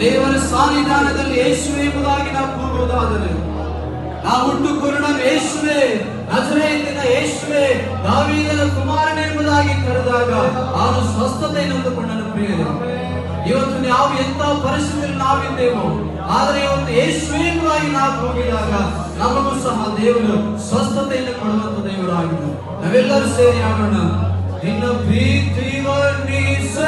ದೇವರ ಸಾನ್ನಿಧಾನದಲ್ಲಿ ಯೇಸುವೆ ಎಂಬುದಾಗಿ ನಾವು ಕೂಗುವುದಾದರೆ, ನಾವು ಹುಟ್ಟು ಕುರುಡನು ಯೇಸುವೆ, ನಜರೇತಿನ ಯೇಸುವೆ, ದಾವೀದನ ಕುಮಾರನ ಎಂಬುದಾಗಿ ಕರೆದಾಗ ಅವನು ಸ್ವಸ್ಥತೆಯನ್ನು ಹೊಂದಿಕೊಂಡನು ಪ್ರಿಯರು. ಇವತ್ತು ನಾವು ಎಂತ ಪರಿಸ್ಥಿತಿಯಲ್ಲಿ ನಾವಿದ್ದೇವೋ, ಆದರೆ ಇವತ್ತು ಯೇಸುವೆ ಎಂಬುದಾಗಿ ನಾವು ಹೋಗಿದಾಗ ನಮಗೂ ಸಹ ದೇವರು ಸ್ವಸ್ಥತೆಯನ್ನು ಕೊಡುವಂತ ದೇವರಾಗಿದ್ದು. ನಾವೆಲ್ಲರೂ ಸೇರಿ ಆಡೋಣ ನಿನ್ನ ಪ್ರೀತಿ ವರ್ಣಿಸಲು